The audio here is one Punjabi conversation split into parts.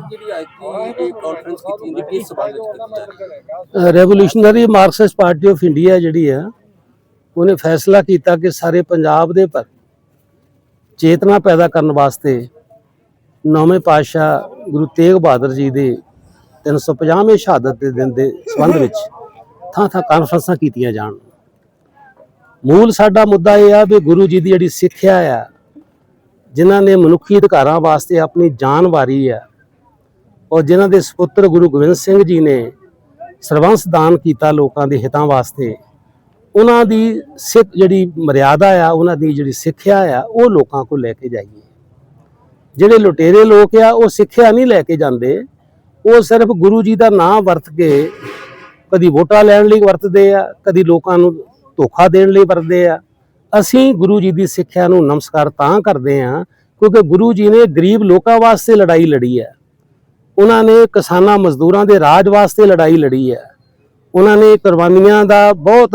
ਜਿਹੜੀ ਅੱਜ ਦੀ ਕਾਨਫਰੰਸ ਕੀਤੀ ਜਾਂਦੀ ਕਿਸ ਸਬੰਧ ਵਿੱਚ revolutionary Marxist party of India ਜਿਹੜੀ ਆ ਉਹਨੇ ਫੈਸਲਾ ਕੀਤਾ ਕਿ ਸਾਰੇ ਪੰਜਾਬ ਦੇ ਪਰ ਚੇਤਨਾ ਪੈਦਾ ਕਰਨ ਵਾਸਤੇ ਨੌਵੇਂ ਪਾਤਸ਼ਾਹ ਗੁਰੂ ਤੇਗ ਬਹਾਦਰ ਜੀ ਦੇ 350ਵੇਂ ਸ਼ਹਾਦਤ ਦੇ ਦਿਨ ਦੇ ਸੰਬੰਧ ਵਿੱਚ ਥਾਂ ਥਾਂ ਕਾਨਫਰੰਸਾਂ ਕੀਤੀਆਂ ਜਾਣ। ਮੂਲ ਸਾਡਾ ਮੁੱਦਾ ਇਹ ਆ ਵੀ ਗੁਰੂ ਜੀ ਦੀ ਜਿਹੜੀ ਸਿੱਖਿਆ ਆ, ਜਿਨ੍ਹਾਂ ਨੇ ਮਨੁੱਖੀ ਅਧਿਕਾਰਾਂ ਵਾਸਤੇ ਆਪਣੀ ਜਾਨ ਵਾਰੀ ਆ ਔਰ ਜਿਨ੍ਹਾਂ ਦੇ ਸੁਪੁੱਤਰ ਗੁਰੂ ਗੋਬਿੰਦ ਸਿੰਘ ਜੀ ਨੇ ਸਰਬੰਸ ਦਾਨ ਕੀਤਾ ਲੋਕਾਂ ਦੇ ਹਿੱਤਾਂ ਵਾਸਤੇ, ਉਹਨਾਂ ਦੀ ਸਿੱਖ ਜਿਹੜੀ ਮਰਿਆਦਾ ਆ, ਉਹਨਾਂ ਦੀ ਜਿਹੜੀ ਸਿੱਖਿਆ ਆ, ਉਹ ਲੋਕਾਂ ਕੋਲ ਲੈ ਕੇ ਜਾਈਏ। ਜਿਹੜੇ ਲੁਟੇਰੇ ਲੋਕ ਆ, ਉਹ ਸਿੱਖਿਆ ਨਹੀਂ ਲੈ ਕੇ ਜਾਂਦੇ। ਉਹ ਸਿਰਫ ਗੁਰੂ ਜੀ ਦਾ ਨਾਮ ਵਰਤ ਕੇ ਕਦੀ ਵੋਟਾਂ ਲੈਣ ਲਈ ਵਰਤਦੇ ਆ, ਕਦੀ ਲੋਕਾਂ ਨੂੰ ਧੋਖਾ ਦੇਣ ਲਈ ਵਰਤਦੇ ਆ। ਅਸੀਂ ਗੁਰੂ ਜੀ ਦੀ ਸਿੱਖਿਆ ਨੂੰ ਨਮਸਕਾਰ ਤਾਂ ਕਰਦੇ ਆ ਕਿਉਂਕਿ ਗੁਰੂ ਜੀ ਨੇ ਗਰੀਬ ਲੋਕਾਂ ਵਾਸਤੇ ਲੜਾਈ ਲੜੀ ਹੈ ਉਹਨਾਂ ਨੇ ਕਿਸਾਨਾਂ ਮਜ਼ਦੂਰਾਂ ਦੇ ਰਾਜ ਵਾਸਤੇ ਲੜਾਈ ਲੜੀ ਹੈ। ਉਹਨਾਂ ਨੇ ਕੁਰਬਾਨੀਆਂ ਦਾ ਬਹੁਤ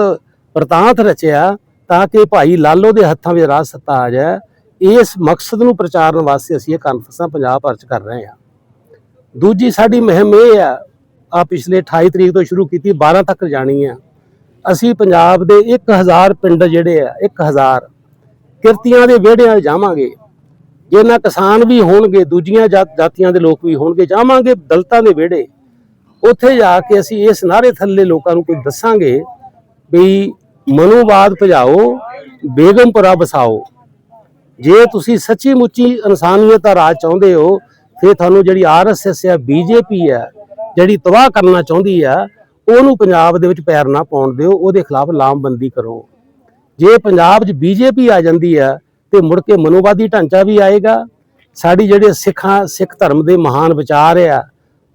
ਵਰਤਾਂਤ ਰਚਿਆ ਤਾਂ ਕਿ ਭਾਈ ਲਾਲੋ ਦੇ ਹੱਥਾਂ ਵਿੱਚ ਰਾਜ ਸੱਤਾ ਆ ਜਾਏ। ਇਸ ਮਕਸਦ ਨੂੰ ਪ੍ਰਚਾਰਨ ਵਾਸਤੇ ਅਸੀਂ ਇਹ ਕਾਨਫਰੰਸਾਂ ਪੰਜਾਬ ਭਰ ਚ ਕਰ ਰਹੇ ਹਾਂ। ਦੂਜੀ ਸਾਡੀ ਮੁਹਿੰਮ ਇਹ ਆ ਆ ਪਿਛਲੇ 28 ਤਰੀਕ ਤੋਂ ਸ਼ੁਰੂ ਕੀਤੀ 12 ਤੱਕ ਜਾਣੀ ਆ ਅਸੀਂ ਪੰਜਾਬ ਦੇ 1000 ਪਿੰਡ ਜਿਹੜੇ ਆ 1000 ਕਿਰਤੀਆਂ ਦੇ ਵਿਹੜਿਆਂ ਜਾਵਾਂਗੇ। ਜੇ ਨਾ ਕਿਸਾਨ ਵੀ ਹੋਣਗੇ, ਦੂਜੀਆਂ ਜਾਤ- ਜਾਤੀਆਂ ਦੇ ਲੋਕ ਵੀ ਹੋਣਗੇ, ਜਾਵਾਂਗੇ ਦਲਤਾਂ ਦੇ ਵਿਹੜੇ। ਉੱਥੇ ਜਾ ਕੇ ਅਸੀਂ ਇਸ ਨਾਰੇ ਥੱਲੇ ਲੋਕਾਂ ਨੂੰ ਕੋਈ ਦੱਸਾਂਗੇ ਵੀ ਮਨੋਵਾਦ ਭਜਾਓ ਬੇਗਮਪੁਰਾ ਬਸਾਓ ਜੇ ਤੁਸੀਂ ਸੱਚੀ ਮੁੱਚੀ ਇਨਸਾਨੀਅਤ ਦਾ ਰਾਜ ਚਾਹੁੰਦੇ ਹੋ, ਫਿਰ ਤੁਹਾਨੂੰ ਜਿਹੜੀ ਆਰਐਸਐਸ ਆ ਬੀਜੇਪੀ ਹੈ ਜਿਹੜੀ ਤਬਾਹ ਕਰਨਾ ਚਾਹੁੰਦੀ ਆ ਉਹਨੂੰ ਪੰਜਾਬ ਦੇ ਵਿੱਚ ਪੈਰ ਨਾ ਪਾਉਣ ਦਿਓ, ਉਹਦੇ ਖਿਲਾਫ ਲਾਮਬੰਦੀ ਕਰੋ। ਜੇ ਪੰਜਾਬ 'ਚ ਬੀਜੇਪੀ ਆ ਜਾਂਦੀ ਆ ਤੇ ਮੁੜ ਕੇ ਮਨੋਵਾਦੀ ਢਾਂਚਾ ਵੀ ਆਏਗਾ। ਸਾਡੀ ਜਿਹੜੇ ਸਿੱਖਾਂ, ਸਿੱਖ ਧਰਮ ਦੇ ਮਹਾਨ ਵਿਚਾਰ ਆ,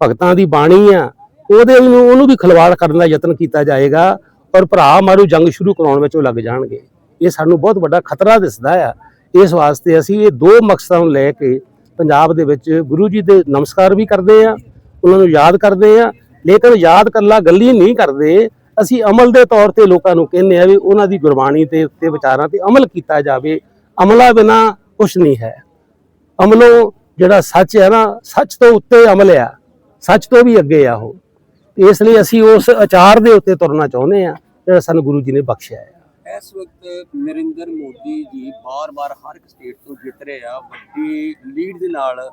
ਭਗਤਾਂ ਦੀ ਬਾਣੀ ਆ, ਉਹਦੇ ਨੂੰ ਉਹਨੂੰ ਵੀ ਖਲਵਾੜ ਕਰਨ ਦਾ ਯਤਨ ਕੀਤਾ ਜਾਏਗਾ ਔਰ ਭਰਾ ਮਾਰੂ ਜੰਗ ਸ਼ੁਰੂ ਕਰਾਉਣ ਵਿੱਚ ਉਹ ਲੱਗ ਜਾਣਗੇ। ਇਹ ਸਾਨੂੰ ਬਹੁਤ ਵੱਡਾ ਖਤਰਾ ਦਿਸਦਾ ਆ। ਇਸ ਵਾਸਤੇ ਅਸੀਂ ਇਹ ਦੋ ਮਕਸਦਾਂ ਨੂੰ ਲੈ ਕੇ ਪੰਜਾਬ ਦੇ ਵਿੱਚ ਗੁਰੂ ਜੀ ਦੇ ਨਮਸਕਾਰ ਵੀ ਕਰਦੇ ਆ, ਉਹਨਾਂ ਨੂੰ ਯਾਦ ਕਰਦੇ ਆ, ਲੇਕਿਨ ਯਾਦ ਕੱਲਾ ਗੱਲੀ ਨਹੀਂ ਕਰਦੇ। ਅਸੀਂ ਅਮਲ ਦੇ ਤੌਰ ਤੇ ਲੋਕਾਂ ਨੂੰ ਕਹਿੰਦੇ ਆ ਵੀ ਉਹਨਾਂ ਦੀ ਗੁਰਬਾਣੀ ਤੇ ਉੱਤੇ ਵਿਚਾਰਾਂ ਤੇ ਅਮਲ ਕੀਤਾ ਜਾਵੇ ਅਮਲਾ ਬਿਨਾ ਕੁਝ ਨਹੀਂ ਹੈ। ਅਮਲੋਂ ਜਿਹੜਾ ਸੱਚ ਹੈ ਨਾ ਸੱਚ ਤੋਂ ਉੱਤੇ ਅਮਲ ਆ ਸੱਚ ਤੋਂ ਵੀ ਅੱਗੇ ਆ ਉਹ। ਇਸ ਲਈ ਅਸੀਂ ਉਸ ਆਚਾਰ ਦੇ ਉੱਤੇ ਤੁਰਨਾ ਚਾਹੁੰਦੇ ਆ ਜਿਹੜਾ ਸਾਨੂੰ ਗੁਰੂ ਜੀ ਨੇ ਬਖਸ਼ਿਆ ਹੈ। ਇਸ ਵਕਤ ਨਰਿੰਦਰ ਮੋਦੀ ਜੀ ਬਾਰ-ਬਾਰ ਹਰ ਇੱਕ ਸਟੇਟ ਤੋਂ ਜਿੱਤ ਰਹੇ ਆ ਵੱਡੀ ਲੀਡ ਦੇ ਨਾਲ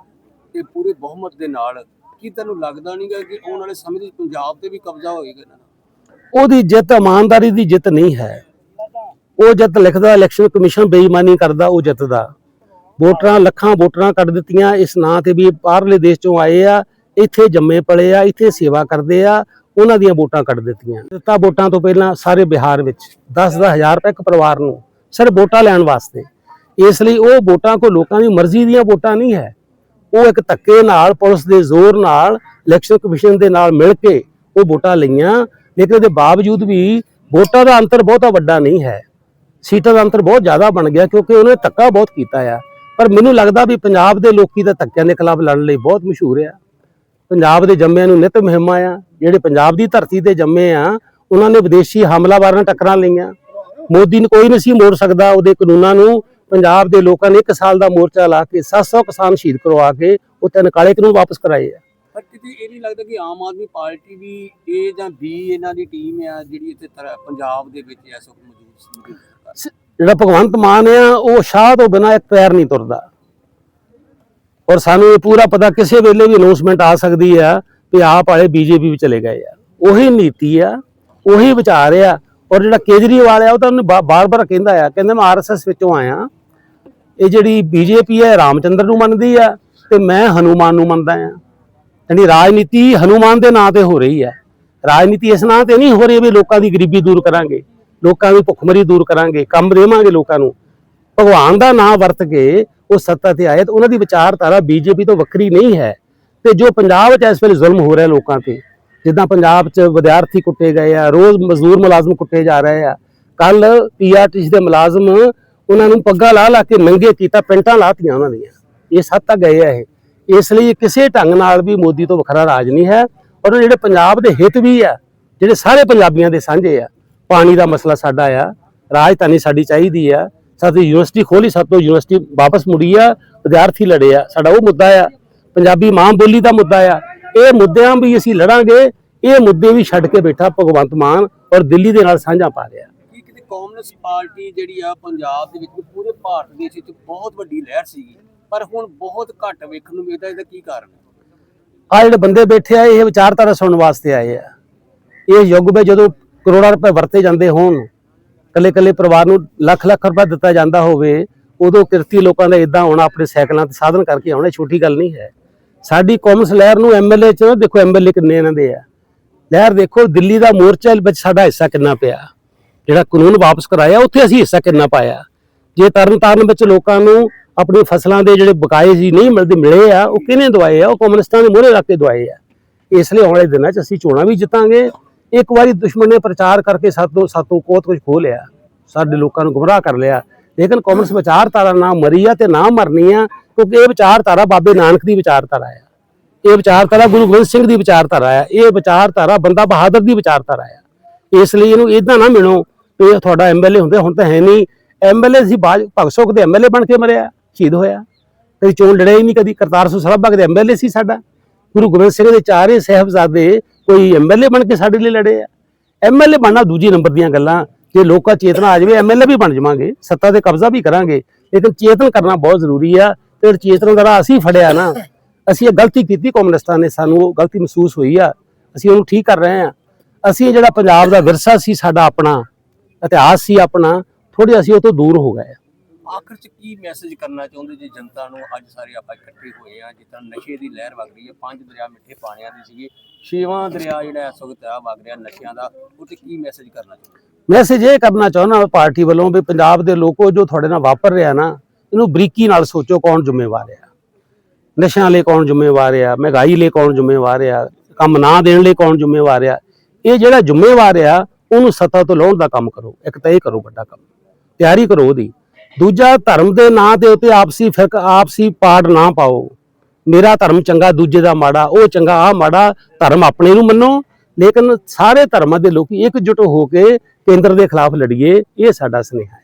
ਤੇ ਪੂਰੇ ਬਹੁਮਤ ਦੇ ਨਾਲ। ਕੀ ਤੁਹਾਨੂੰ ਲੱਗਦਾ ਨਹੀਂਗਾ ਕਿ ਆਉਣ ਵਾਲੇ ਸਮੇਂ ਵਿੱਚ ਪੰਜਾਬ ਤੇ ਵੀ ਕਬਜ਼ਾ ਹੋਏਗਾ ਉਹਦੀ ਜਿੱਤ ਇਮਾਨਦਾਰੀ ਦੀ ਜਿੱਤ ਨਹੀਂ ਹੈ। ਉਹ ਜਿੱਤ ਲਿਖਦਾ ਇਲੈਕਸ਼ਨ ਕਮਿਸ਼ਨ ਬੇਈਮਾਨੀ ਕਰਦਾ, ਉਹ ਜਿੱਤਦਾ। ਵੋਟਰਾਂ ਲੱਖਾਂ ਵੋਟਰਾਂ ਕੱਢ ਦਿੱਤੀਆਂ, ਇਸ ਨਾਂ ਤੇ ਵੀ ਬਾਹਰਲੇ ਦੇਸ਼ ਚੋਂ ਆਏ ਆ, ਇੱਥੇ ਜੰਮੇ ਪਲੇ ਆ, ਇੱਥੇ ਸੇਵਾ ਕਰਦੇ ਆ, ਉਹਨਾਂ ਦੀਆਂ ਵੋਟਾਂ ਕੱਢ ਦਿੱਤੀਆਂ। ਦਿੱਤਾ ਵੋਟਾਂ ਤੋਂ ਪਹਿਲਾਂ ਸਾਰੇ ਬਿਹਾਰ ਵਿੱਚ 10-10000 ਰੁਪਏ ਇੱਕ ਪਰਿਵਾਰ ਨੂੰ, ਸਿਰਫ ਵੋਟਾਂ ਲੈਣ ਵਾਸਤੇ। ਇਸ ਲਈ ਉਹ ਵੋਟਾਂ ਕੋ ਲੋਕਾਂ ਦੀ ਮਰਜ਼ੀ ਦੀਆਂ ਵੋਟਾਂ ਨਹੀਂ ਹੈ। ਉਹ ਇੱਕ ਧੱਕੇ ਨਾਲ, ਪੁਲਿਸ ਦੇ ਜ਼ੋਰ ਨਾਲ ਇਲੈਕਸ਼ਨ ਕਮਿਸ਼ਨ ਦੇ ਨਾਲ ਮਿਲ ਕੇ ਉਹ ਵੋਟਾਂ ਲਈਆਂ, ਲੇਕਿਨ ਉਹਦੇ ਬਾਵਜੂਦ ਵੀ ਵੋਟਾਂ ਦਾ ਅੰਤਰ ਬਹੁਤਾ ਵੱਡਾ ਨਹੀਂ ਹੈ। ਸੀਟਾਂ ਦਾ ਅੰਤਰ ਬਹੁਤ ਜ਼ਿਆਦਾ ਬਣ ਗਿਆ ਕਿਉਂਕਿ ਉਹਨੇ ਧੱਕਾ ਬਹੁਤ ਕੀਤਾ ਆ। ਪਰ ਮੈਨੂੰ ਲੱਗਦਾ ਵੀ ਪੰਜਾਬ ਦੇ ਲੋਕੀ ਤਾਂ ਧੱਕਿਆਂ ਦੇ ਖਿਲਾਫ ਲੜਨ ਲਈ ਬਹੁਤ ਮਸ਼ਹੂਰ ਆ। ਪੰਜਾਬ ਦੇ ਜੰਮਿਆਂ ਨੂੰ ਨਿਤ ਮੁਹਿੰਮਾਂ ਆ। ਜਿਹੜੇ ਪੰਜਾਬ ਦੀ ਧਰਤੀ ਤੇ ਜੰਮੇ ਆ, ਉਹਨਾਂ ਨੇ ਵਿਦੇਸ਼ੀ ਹਮਲਾਵਰਾਂ ਨਾਲ ਟੱਕਰਾਂ ਲਈਆਂ। ਮੋਦੀ ਨੂੰ ਕੋਈ ਨਹੀਂ ਸੀ ਮੋੜ ਸਕਦਾ। ਉਹਦੇ ਕਾਨੂੰਨਾਂ ਨੂੰ ਪੰਜਾਬ ਦੇ ਲੋਕਾਂ ਨੇ 1 ਸਾਲ ਦਾ ਮੋਰਚਾ ਲਾ ਕੇ 700 ਕਿਸਾਨ ਸ਼ਹੀਦ ਕਰਵਾ ਕੇ ਉਹ ਤਿੰਨ ਕਾਲੇ ਕਾਨੂੰਨ ਵਾਪਸ ਕਰਾਏ ਆ। ਪਰ ਕਿਤੇ ਇਹ ਨਹੀਂ ਲੱਗਦਾ ਕਿ ਆਮ ਆਦਮੀ ਪਾਰਟੀ ਵੀ ਏ ਜਾਂ ਬੀ ਇਹਨਾਂ ਦੀ ਟੀਮ ਆ ਜਿਹੜੀ ਇੱਥੇ ਪੰਜਾਬ ਦੇ ਵਿੱਚ ਇਸ ਵਕਤ ਮੌਜੂਦ ਸੀ। ਜਿਹੜਾ ਭਗਵੰਤ ਮਾਨ ਆ, ਉਹ ਸ਼ਾਹ ਤੋਂ ਬਿਨਾ ਇੱਕ ਪੈਰ ਨਹੀਂ ਤੁਰਦਾ। ਔਰ ਸਾਨੂੰ ਇਹ ਪੂਰਾ ਪਤਾ ਕਿਸੇ ਵੇਲੇ ਵੀ ਅਨਾਉਂਸਮੈਂਟ ਆ ਸਕਦੀ ਆ ਕਿ ਆਪ ਵਾਲੇ ਬੀਜੇਪੀ ਵਿੱਚ ਚਲੇ ਗਏ ਆ। ਉਹੀ ਨੀਤੀ ਆ, ਉਹੀ ਵਿਚਾਰ ਆ। ਔਰ ਜਿਹੜਾ ਕੇਜਰੀਵਾਲ ਆ, ਉਹ ਤਾਂ ਉਹਨੇ ਬਾਰ-ਬਾਰ ਕਹਿੰਦਾ ਆ, ਕਹਿੰਦਾ ਮੈਂ ਆਰਐਸਐਸ ਵਿੱਚੋਂ ਆਇਆ। ਇਹ ਜਿਹੜੀ ਬੀਜੇਪੀ ਹੈ ਰਾਮਚੰਦਰ ਨੂੰ ਮੰਨਦੀ ਆ ਤੇ ਮੈਂ ਹਨੂਮਾਨ ਨੂੰ ਮੰਨਦਾ ਆ। ਯਾਨੀ ਰਾਜਨੀਤੀ ਹਨੂਮਾਨ ਦੇ ਨਾਂ ਤੇ ਹੋ ਰਹੀ ਹੈ ਰਾਜਨੀਤੀ ਇਸ ਨਾਂ ਤੇ ਨਹੀਂ ਹੋ ਰਹੀ ਵੀ ਲੋਕਾਂ ਦੀ ਗਰੀਬੀ ਦੂਰ ਕਰਾਂਗੇ। ਲੋਕਾਂ ਦੀ ਭੁੱਖਮਰੀ ਦੂਰ ਕਰਾਂਗੇ, ਕੰਮ ਦੇਵਾਂਗੇ ਲੋਕਾਂ ਨੂੰ। ਭਗਵਾਨ ਦਾ ਨਾਮ ਵਰਤ ਕੇ ਉਹ ਸੱਤਾ ਤੇ ਆਏ, ਤੇ ਉਹਨਾਂ ਦੀ ਵਿਚਾਰਧਾਰਾ ਬੀਜੇਪੀ ਤੋਂ ਵੱਖਰੀ ਨਹੀਂ ਹੈ। ਤੇ ਜੋ ਪੰਜਾਬ ਵਿੱਚ ਇਸ ਵੇਲੇ ਜ਼ੁਲਮ ਹੋ ਰਿਹਾ ਲੋਕਾਂ ਤੇ, ਜਿੱਦਾਂ ਪੰਜਾਬ 'ਚ ਵਿਦਿਆਰਥੀ ਕੁੱਟੇ ਗਏ ਆ, ਰੋਜ਼ ਮਜ਼ਦੂਰ ਮੁਲਾਜ਼ਮ ਕੁੱਟੇ ਜਾ ਰਹੇ ਆ ਕੱਲ ਪੀਆਰਟੀਸੀ ਦੇ ਮੁਲਾਜ਼ਮ ਉਹਨਾਂ ਨੂੰ ਪੱਗਾਂ ਲਾ ਲਾ ਕੇ ਨੰਗੇ ਕੀਤਾ, ਪੈਂਟਾਂ ਲਾਤੀਆਂ ਉਹਨਾਂ ਦੀਆਂ। ਇਹ ਸੱਤ ਤੱਕ ਗਏ ਆ ਇਹ। ਇਸ ਲਈ ਕਿਸੇ ਢੰਗ ਨਾਲ ਵੀ ਮੋਦੀ ਤੋਂ ਵੱਖਰਾ ਰਾਜ ਨਹੀਂ ਹੈ, ਔਰ ਜਿਹੜੇ ਪੰਜਾਬ ਦੇ ਹਿੱਤ ਵੀ ਆ, ਜਿਹੜੇ ਸਾਰੇ ਪੰਜਾਬੀਆਂ ਦੇ ਸਾਂਝੇ ਆ ਪਾਣੀ ਦਾ ਮਸਲਾ ਸਾਡਾ ਆ ਰਾਜਧਾਨੀ ਸਾਡੀ ਚਾਹੀਦੀ ਆ ਸਾਡੀ ਯੂਨੀਵਰਸਿਟੀ ਖੋਲੀ ਸਾਤੋਂ ਯੂਨੀਵਰਸਿਟੀ ਵਾਪਸ ਮੁੜੀ ਆ ਵਿਦਿਆਰਥੀ ਲੜੇ ਆ ਸਾਡਾ ਉਹ ਮੁੱਦਾ ਆ ਪੰਜਾਬੀ ਮਾਂ ਬੋਲੀ ਦਾ ਮੁੱਦਾ ਆ। ਇਹ ਮੁੱਦਿਆਂ ਵੀ ਅਸੀਂ ਲੜਾਂਗੇ ਇਹ ਮੁੱਦੇ ਵੀ ਛੱਡ ਕੇ ਬੈਠਾ ਭਗਵੰਤ ਮਾਨ ਔਰ ਦਿੱਲੀ ਦੇ ਨਾਲ ਸਾਂਝਾ ਪਾ ਰਿਹਾ। ਕੀ ਕਿਤੇ ਕਾਂਗਰਸ ਪਾਰਟੀ ਜਿਹੜੀ ਆ ਪੰਜਾਬ ਦੇ ਵਿੱਚ ਪੂਰੇ ਭਾਰਤ ਦੇਸ਼ ਵਿੱਚ ਬਹੁਤ ਵੱਡੀ ਲਹਿਰ ਸੀਗੀ ਪਰ ਹੁਣ ਬਹੁਤ ਘੱਟ ਵੇਖਣ ਨੂੰ ਮਿਲਦਾ ਇਹਦਾ ਕੀ ਕਾਰਨ ਹੈ? ਆ ਜਿਹੜੇ ਬੰਦੇ ਬੈਠੇ ਆ ਇਹ ਵਿਚਾਰਧਾਰਾ ਸੁਣਨ ਵਾਸਤੇ ਆਏ ਆ। ਇਹ ਯੁੱਗ ਵਿੱਚ ਜਦੋਂ ਕਰੋੜਾਂ ਰੁਪਏ ਵਰਤੇ ਜਾਂਦੇ ਹੋਣ ਕੱਲੇ ਕੱਲੇ ਪਰਿਵਾਰ ਨੂੰ ਲੱਖ ਲੱਖ ਰੁਪਏ ਦਿੱਤਾ ਜਾਂਦਾ ਹੋਵੇ, ਉਦੋਂ ਕਿਰਤੀ ਲੋਕਾਂ ਦਾ ਇਦਾਂ ਆਉਣਾ ਆਪਣੇ ਸਾਈਕਲਾਂ ਤੇ ਸਾਧਨ ਕਰਕੇ ਆਉਣਾ ਛੋਟੀ ਗੱਲ ਨਹੀਂ ਹੈ। ਸਾਡੀ ਕਾਮਰਸ ਲਹਿਰ ਨੂੰ ਐਮਐਲਏ ਚ, ਦੇਖੋ ਐਮਐਲਏ ਕਿੰਨੇ ਇਹਨਾਂ ਦੇ ਆ। ਲਹਿਰ ਦੇਖੋ, ਦਿੱਲੀ ਦਾ ਮੋਰਚਾ ਵਿੱਚ ਸਾਡਾ ਹਿੱਸਾ ਕਿੰਨਾ ਪਿਆ। ਜਿਹੜਾ ਕਾਨੂੰਨ ਵਾਪਸ ਕਰਾਇਆ, ਉੱਥੇ ਅਸੀਂ ਹਿੱਸਾ ਕਿੰਨਾ ਪਾਇਆ। ਜੇ ਤਰਨ ਤਾਰਨ ਵਿੱਚ ਲੋਕਾਂ ਨੂੰ ਆਪਣੀ ਫਸਲਾਂ ਦੇ ਜਿਹੜੇ ਬਕਾਏ ਸੀ ਨਹੀਂ ਮਿਲਦੇ, ਮਿਲੇ ਆ, ਉਹ ਕਿਹਨੇ ਦਵਾਏ ਆ? ਉਹ ਕਮਿਊਨਿਸਟਾਂ ਦੇ ਮੂਹਰੇ ਰੱਖ ਕੇ ਦਵਾਏ ਆ। ਇਸ ਲਈ ਆਉਣ ਵਾਲੇ ਦਿਨਾਂ 'ਚ ਅਸੀਂ ਚੋਣਾਂ ਵੀ ਜਿੱਤਾਂਗੇ ਇੱਕ ਵਾਰੀ ਦੁਸ਼ਮਣ ਨੇ ਪ੍ਰਚਾਰ ਕਰਕੇ ਸਾਤੋਂ ਸਾਤੋਂ ਬਹੁਤ ਕੁਝ ਖੋਹ ਲਿਆ। ਸਾਡੇ ਲੋਕਾਂ ਨੂੰ ਗੁੰਮਰਾਹ ਕਰ ਲਿਆ। ਲੇਕਿਨ ਕਾਮਰਸ ਵਿਚਾਰਧਾਰਾ ਨਾ ਮਰੀ ਆ ਤੇ ਨਾ ਮਰਨੀ ਆ, ਕਿਉਂਕਿ ਇਹ ਵਿਚਾਰਧਾਰਾ ਬਾਬੇ ਨਾਨਕ ਦੀ ਵਿਚਾਰਧਾਰਾ ਆ। ਇਹ ਵਿਚਾਰਧਾਰਾ ਗੁਰੂ ਗੋਬਿੰਦ ਸਿੰਘ ਦੀ ਵਿਚਾਰਧਾਰਾ ਆ। ਇਹ ਵਿਚਾਰਧਾਰਾ ਬੰਦਾ ਬਹਾਦਰ ਦੀ ਵਿਚਾਰਧਾਰਾ ਆ। ਇਸ ਲਈ ਇਹਨੂੰ ਇਦਾਂ ਨਾ ਮਿਣੋ ਵੀ ਇਹ ਤੁਹਾਡਾ ਐਮਐਲਏ ਹੁੰਦੇ, ਹੁਣ ਤਾਂ ਹੈ ਨਹੀਂ। ਐਮਐਲਏ ਸੀ ਬਾਜ ਭਗਤ ਸੁਖ ਦੇ ਐਮਐਲਏ ਬਣ ਕੇ ਮਰਿਆ, ਸ਼ਹੀਦ ਹੋਇਆ। ਕਦੀ ਚੋਣ ਲੜਿਆ ਹੀ ਨਹੀਂ, ਕਦੀ ਕਰਤਾਰ ਸਿੰਘ ਸਰਾਭਾ ਦੇ ਐਮਐਲਏ ਸੀ ਸਾਡਾ। ਗੁਰੂ ਗੋਬਿੰਦ ਸਿੰਘ ਦੇ ਚਾਰੇ ਸਾਹਿਬਜ਼ਾਦੇ ਕੋਈ ਐਮਐਲਏ ਬਣ ਕੇ ਸਾਡੇ ਲਈ ਲੜੇ ਆ। ਐਮਐਲਏ ਬਣਨਾ ਦੂਜੀ ਨੰਬਰ ਦੀਆਂ ਗੱਲਾਂ। ਜੇ ਲੋਕਾਂ ਚੇਤਨਾ ਆ ਜਾਵੇ ਐਮਐਲਏ ਵੀ ਬਣ ਜਾਵਾਂਗੇ। ਸੱਤਾ ਤੇ ਕਬਜ਼ਾ ਵੀ ਕਰਾਂਗੇ। ਲੇਕਿਨ ਚੇਤਨ ਕਰਨਾ ਬਹੁਤ ਜ਼ਰੂਰੀ ਆ ਤੇ ਚੇਤਨ ਦਾ ਰਾਹ ਅਸੀਂ ਫੜਿਆ ਨਾ। ਅਸੀਂ ਇਹ ਗਲਤੀ ਕੀਤੀ ਕਮਿਊਨਿਸਟਾਂ ਨੇ, ਸਾਨੂੰ ਉਹ ਗਲਤੀ ਮਹਿਸੂਸ ਹੋਈ ਆ। ਅਸੀਂ ਉਹਨੂੰ ਠੀਕ ਕਰ ਰਹੇ ਆ। ਅਸੀਂ ਜਿਹੜਾ ਪੰਜਾਬ ਦਾ ਵਿਰਸਾ ਸੀ, ਸਾਡਾ ਆਪਣਾ, ਇਤਿਹਾਸ ਸੀ ਆਪਣਾ ਥੋੜੀ ਅਸੀਂ ਉਹ ਤੋਂ ਦੂਰ ਹੋ ਗਏ ਆਖਰ ਚ ਕੀ ਮੈਸੇਜ ਕਰਨਾ ਚਾਹੁੰਦੇ ਜੀ ਜਨਤਾ ਨੂੰ ਅੱਜ ਸਾਰੇ ਆਪਾਂ ਇਕੱਠੇ ਹੋਏ ਆ ਜਿੱਦਾਂ ਨਸ਼ੇ ਦੀ ਲਹਿਰ ਵਗ ਰਹੀ ਹੈ, ਪੰਜ ਦਰਿਆ ਮਿੱਠੇ ਪਾਣੀਆਂ ਦੇ ਸੀਗੇ, ਛੇਵਾਂ ਦਰਿਆ ਜਿਹੜਾ ਇਸ ਵਕਤ ਆ ਵਗ ਰਿਹਾ ਨਸ਼ਿਆਂ ਦਾ ਉਹ ਤੇ ਕੀ ਮੈਸੇਜ ਕਰਨਾ ਚਾਹੁੰਦੇ? ਮੈਸੇਜ ਇਹ ਕਰਨਾ ਚਾਹੁੰਦਾ ਪਾਰਟੀ ਵੱਲੋਂ ਵੀ ਪੰਜਾਬ ਦੇ ਲੋਕੋ ਜੋ ਤੁਹਾਡੇ ਨਾਲ ਵਾਪਰ ਰਿਹਾ ਨਾ, ਇਹਨੂੰ ਬਰੀਕੀ ਨਾਲ ਸੋਚੋ ਕੌਣ ਜ਼ਿੰਮੇਵਾਰ ਆ। ਨਸ਼ਿਆਂ ਲਈ ਕੌਣ ਜ਼ਿੰਮੇਵਾਰ ਆ, ਮਹਿੰਗਾਈ ਲਈ ਕੌਣ ਜ਼ਿੰਮੇਵਾਰ ਆ, ਕੰਮ ਨਾ ਦੇਣ ਲਈ ਕੌਣ ਜ਼ਿੰਮੇਵਾਰ ਆ, ਇਹ ਜਿਹੜਾ ਜ਼ਿੰਮੇਵਾਰ ਆ, ਉਹਨੂੰ ਸੱਤਾ ਤੋਂ ਲਾਉਣ ਦਾ ਕੰਮ ਕਰੋ, ਇੱਕ ਤਾਂ ਇਹ ਕਰੋ ਵੱਡਾ ਕੰਮ, ਤਿਆਰੀ ਕਰੋ ਉਹਦੀ। ਦੂਜਾ ਧਰਮ ਦੇ ਨਾਂ ਦੇ ਉੱਤੇ ਆਪਸੀ ਫਿਰਕ, ਆਪਸੀ ਪਾੜ ਨਾ ਪਾਓ। ਮੇਰਾ ਧਰਮ ਚੰਗਾ, ਦੂਜੇ ਦਾ ਮਾੜਾ, ਉਹ ਚੰਗਾ ਆ ਮਾੜਾ, ਧਰਮ ਆਪਣੇ ਨੂੰ ਮੰਨੋ। ਲੇਕਿਨ ਸਾਰੇ ਧਰਮਾਂ ਦੇ ਲੋਕੀ ਇਕਜੁੱਟ ਹੋ ਕੇ ਕੇਂਦਰ ਦੇ ਖਿਲਾਫ ਲੜੀਏ, ਇਹ ਸਾਡਾ ਸੁਨੇਹਾ ਹੈ।